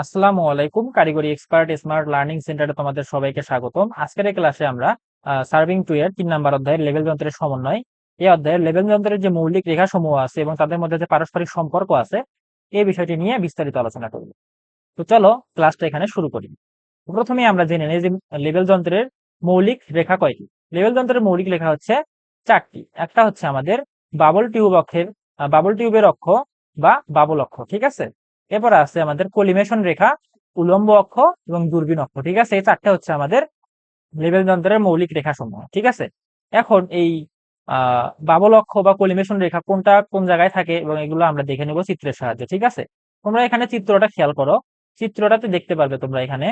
আসসালামু আলাইকুম, কারিগরি এক্সপার্ট স্মার্ট লার্নিং সেন্টারে তোমাদের সবাইকে স্বাগতম। আজকের এই ক্লাসে আমরা সার্ভিং টু এর তিন নাম্বার অধ্যায়ের লেভেল যন্ত্রের সমন্বয়, এই অধ্যায়ের লেভেল যন্ত্রের যে মৌলিক রেখা সমূহ আছে এবং তাদের মধ্যে যে পারস্পরিক সম্পর্ক আছে, এই বিষয়টি নিয়ে বিস্তারিত আলোচনা করব। তো চলো ক্লাসটা এখানে শুরু করি। প্রথমে আমরা জেনে নিই যে লেভেল যন্ত্রের মৌলিক রেখা কয়টি। লেভেল যন্ত্রের মৌলিক রেখা হচ্ছে চারটি। একটা হচ্ছে আমাদের বাবল টিউব অক্ষের বাবল টিউবের অক্ষ বা বাবল অক্ষ, ঠিক আছে? এরপর আছে আমাদের কলিমেশন রেখা, উলম্ব অক্ষ এবং দূরবীন অক্ষ, ঠিক আছে? এই চারটে হচ্ছে আমাদের লেভেল যন্ত্রের মৌলিক রেখা সমূহ ঠিক আছে? এখন এই আহ বাবল অক্ষ বা কলিমেশন রেখা কোনটা কোন জায়গায় থাকে এবং এগুলো আমরা দেখে নেব চিত্রের সাহায্যে, ঠিক আছে? তোমরা এখানে চিত্রটা খেয়াল করো। চিত্রটাতে দেখতে পারবে তোমরা এখানে।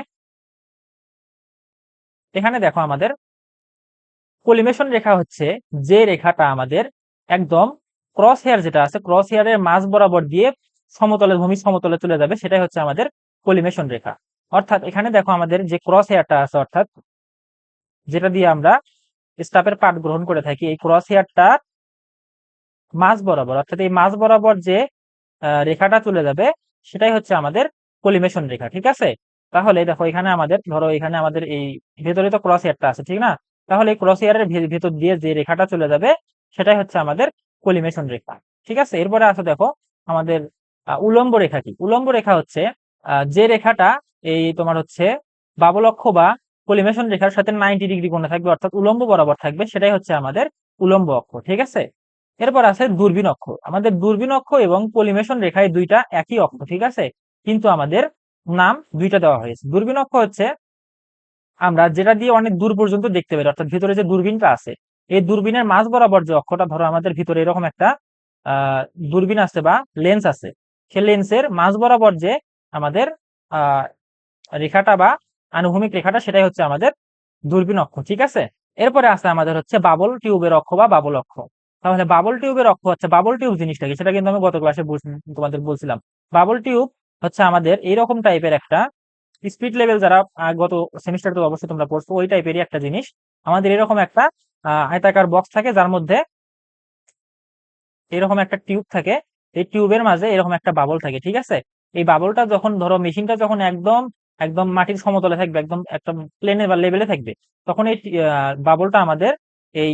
এখানে দেখো আমাদের কলিমেশন রেখা হচ্ছে যে রেখাটা আমাদের একদম ক্রস হেয়ার যেটা আছে ক্রস হেয়ারের মাঝ বরাবর দিয়ে সমতলে ভূমি সমতলে চলে যাবে, সেটাই হচ্ছে আমাদের কলিমেশন রেখা। অর্থাৎ এখানে দেখো আমাদের যে ক্রস হেয়ারটা আছে, অর্থাৎ যেটা দিয়ে আমরা স্টাফের পাঠ গ্রহণ করে থাকি, এই ক্রস হেয়ারটা মাঝ বরাবর, অর্থাৎ এই মাঝ বরাবর যে রেখাটা চলে যাবে, সেটাই হচ্ছে আমাদের কলিমেশন রেখা, ঠিক আছে? তাহলে দেখো এখানে আমাদের, ধরো এখানে আমাদের এই ভেতরে তো ক্রস হেয়ারটা আছে, ঠিক না? তাহলে এই ক্রস হেয়ারের ভেতর দিয়ে যে রেখাটা চলে যাবে, সেটাই হচ্ছে আমাদের কলিমেশন রেখা, ঠিক আছে? এরপরে আসো দেখো আমাদের উলম্ব রেখা কি? উলম্ব রেখা হচ্ছে যে রেখাটা এই তোমার হচ্ছে বাবলক্ষ বা কলিমেশন রেখার সাথে নাইনটি ডিগ্রি কোণে থাকবে, অর্থাৎ উলম্ব বরাবর থাকবে, সেটাই হচ্ছে আমাদের উলম্ব অক্ষ, ঠিক আছে? এরপর আছে দূরবীন অক্ষ, আমাদের দূরবীন অক্ষ এবং পলিমেশন রেখায় দুইটা একই অক্ষ, ঠিক আছে? কিন্তু আমাদের নাম দুইটা দেওয়া হয়েছে, দূরবীন অক্ষ হচ্ছে আমরা যেটা দিয়ে অনেক দূর পর্যন্ত দেখতে পারি, অর্থাৎ ভিতরে যে দূরবীনটা আছে, এই দূরবীনের মাঝ বরাবর যে অক্ষটা, ধরো আমাদের ভিতরে এরকম একটা আহ দূরবীন আছে বা লেন্স আছে সে লেন্সের মাঝ বরাবর যে আমাদের রেখাটা বা আনুভূমিক রেখাটা, সেটাই হচ্ছে আমাদের দূরবীন অক্ষ, ঠিক আছে? এরপরে আছে আমাদের হচ্ছে বাবল টিউবের অক্ষ বা বাবল অক্ষ। তাহলে বাবল টিউবের অক্ষ হচ্ছে, বাবল টিউব জিনিসটা কি? সেটা কিন্তু আমি গত ক্লাসে তোমাদের বলছিলাম। বাবল টিউব হচ্ছে আমাদের এইরকম টাইপের একটা স্পিড লেভেল যারা গত সেমিস্টার তো অবশ্যই তোমরা পড়ছো, ওই টাইপেরই একটা জিনিস। আমাদের এরকম একটা আয়তাকার বক্স থাকে, যার মধ্যে এরকম একটা টিউব থাকে এই টিউবের মাঝে এরকম একটা বাবল থাকে, ঠিক আছে? এই বাবলটা যখন ধরো মেশিনটা যখন একদম একদম মাটির সমতলে থাকবে, একদম একটা প্লেনে বা লেভেলে থাকবে, তখন এই বাবলটা আমাদের এই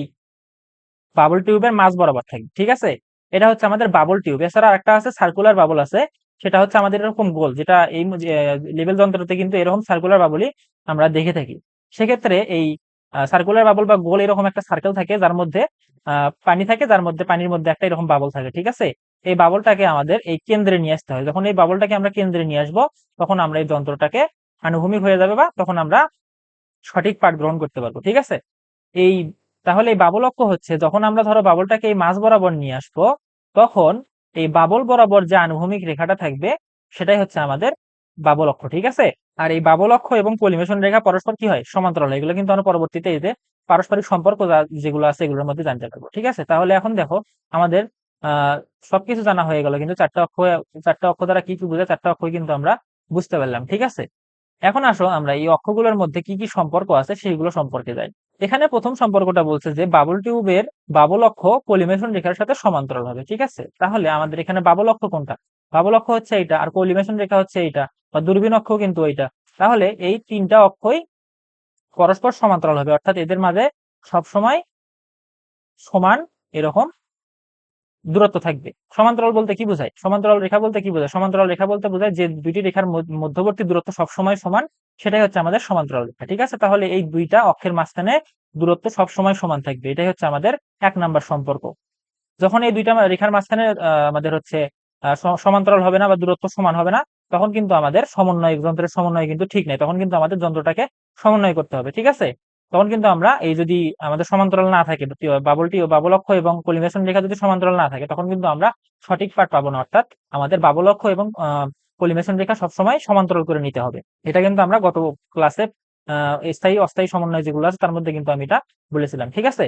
বাবল টিউবের মাঝ বরাবর থাকবে, ঠিক আছে? এটা হচ্ছে আমাদের বাবল টিউব। এছাড়া একটা আছে সার্কুলার বাবল আছে, সেটা হচ্ছে আমাদের এরকম গোল, যেটা এই লেভেল যন্ত্রতে কিন্তু এরকম সার্কুলার বাবলই আমরা দেখে থাকি। সেক্ষেত্রে এই সার্কুলার বাবল বা গোল এরকম একটা সার্কেল থাকে, যার মধ্যে পানি থাকে, যার মধ্যে পানির মধ্যে একটা এরকম বাবল থাকে, ঠিক আছে? এই বাবলটাকে আমাদের এই কেন্দ্রে নিয়ে আসতে হয়। যখন এই বাবলটাকে আমরা কেন্দ্রে নিয়ে আসব, তখন আমরা এই যন্ত্রটাকে আনুভূমিক হয়ে যাবে বা তখন আমরা সঠিক পাঠ গ্রহণ করতে পারব, ঠিক আছে? এই, তাহলে এই বাবল অক্ষ হচ্ছে, যখন আমরা ধরো বাবলটাকে এই মাঝ বরাবর নিয়ে আসব, তখন এই বাবল বরাবর যে আনুভূমিক রেখাটা থাকবে, সেটাই হচ্ছে আমাদের বাবল অক্ষ, ঠিক আছে? আর এই বাবল অক্ষ এবং পলিমেশন রেখা পরস্পর কি হয়? সমান্তরাল। এগুলো কিন্তু আমরা পরবর্তীতে এতে পারস্পরিক সম্পর্ক যেগুলো আছে, এগুলোর মধ্যে জানতে পারব, ঠিক আছে? তাহলে এখন দেখো, আমাদের সবকিছু জানা হয়ে গেল। কিন্তু চারটা অক্ষ চারটা অক্ষ দ্বারা কি কি বোঝায় চারটা অক্ষ কিন্তু আমরা বুঝতে পারলাম, ঠিক আছে? এখন আসো আমরা এই অক্ষগুলোর মধ্যে কি কি সম্পর্ক আছে সেইগুলো সম্পর্কে যাই। এখানে প্রথম সম্পর্কটা বলছে যে বাবল টিউবের বাবল অক্ষ পলিমেশন রেখার সাথে সমান্তরাল হবে, ঠিক আছে? তাহলে আমাদের এখানে বাবল অক্ষ কোনটা? বাবল অক্ষ হচ্ছে এইটা আর পলিমেশন রেখা হচ্ছে এইটা বা দূরবীন অক্ষ কিন্তু এইটা। তাহলে এই তিনটা অক্ষই পরস্পর সমান্তরাল হবে, অর্থাৎ এদের মাঝে সবসময় সমান এরকম দূরত্ব থাকবে। সমান্তরাল বলতে কি বোঝায়? সমান্তরাল রেখা বলতে কি বোঝায়? সমান্তরাল রেখা বলতে বোঝায় যে দুইটি রেখার মধ্যবর্তী দূরত্ব সবসময় সমান, সেটাই হচ্ছে আমাদের সমান্তরাল রেখা, ঠিক আছে? তাহলে এই দুইটা অক্ষের মাঝখানে দূরত্ব সবসময় সমান থাকবে। এটাই হচ্ছে আমাদের এক নাম্বার সম্পর্ক। যখন এই দুইটা রেখার মাঝখানে আমাদের হচ্ছে সমান্তরাল হবে না বা দূরত্ব সমান হবে না, তখন কিন্তু আমাদের সমন্বয় যন্ত্রের সমন্বয় কিন্তু ঠিক নেই। তখন কিন্তু আমাদের যন্ত্রটাকে সমন্বয় করতে হবে, ঠিক আছে? তখন কিন্তু আমরা এই যদি আমাদের সমান্তরাল না থাকে বাবলটি ও বাবলক্ষ এবং কলিমেশন রেখা যদি সমান্তরাল না থাকে, তখন কিন্তু আমরা সঠিক পাঠ পাবো না। অর্থাৎ আমাদের বাবলক্ষ এবং কলিমেশন রেখা সবসময় সমান্তরাল করে নিতে হবে। এটা কিন্তু আমরা গত ক্লাসে স্থায়ী, অস্থায়ী সমন্বয় যেগুলো আছে, তার মধ্যে কিন্তু আমি এটা বলেছিলাম। ঠিক আছে?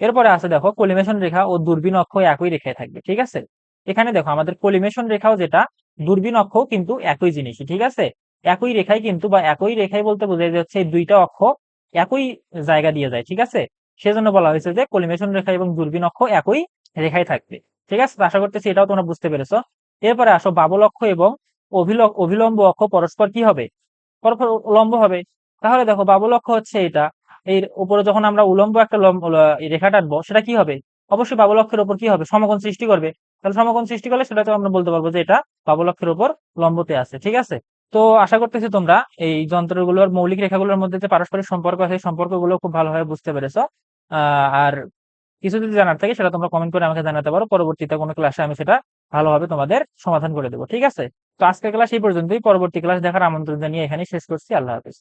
এরপরে আছে দেখো কলিমেশন রেখা ও দূরবীন অক্ষ একই রেখায় থাকবে। ঠিক আছে? এখানে দেখো, আমাদের কলিমেশন রেখাও যেটা দূরবীন অক্ষ কিন্তু একই জিনিসই ঠিক আছে? একই রেখায় কিন্তু বা একই রেখায় বলতে বোঝায় যে হচ্ছে এই দুইটা অক্ষ একই জায়গা দিয়ে যায়, ঠিক আছে? সেজন্য বলা হয়েছে যে কলিমেশন রেখা এবং দূরবীন অক্ষ একই রেখায় থাকবে, ঠিক আছে? আশা করতেছি এটাও তোমরা বুঝতে পেরেছ। এরপরে আসো বাবল অক্ষ এবং অভিলম্ব অক্ষ পরস্পর কি হবে? পরস্পর লম্ব হবে। তাহলে দেখো বাবুল অক্ষ হচ্ছে এটা। এর উপরে যখন আমরা উলম্ব একটা রেখা টানবো, সেটা কি হবে? অবশ্যই বাবুল অক্ষের উপর কি হবে? সমকোণ সৃষ্টি করবে। তাহলে সমকোণ সৃষ্টি করলে সেটা তো আমরা বলতে পারব যে এটা বাবুল অক্ষের উপর লম্বতে আছে, ঠিক আছে? তো আশা করতেছি তোমরা এই যন্ত্রগুলোর মৌলিক রেখাগুলোর মধ্যে যে পারস্পরিক সম্পর্ক আছে সম্পর্কগুলো খুব ভালোভাবে বুঝতে পেরেছ। আর কিছু যদি জানার থাকে, সেটা তোমরা কমেন্ট করে আমাকে জানাতে পারো। পরবর্তীতে কোনো ক্লাসে আমি সেটা ভালোভাবে তোমাদের সমাধান করে দেবো, ঠিক আছে? তো আজকের ক্লাস এই পর্যন্তই। পরবর্তী ক্লাস দেখার আমন্ত্রণ জানিয়ে এখানে শেষ করছি। আল্লাহ হাফিজ।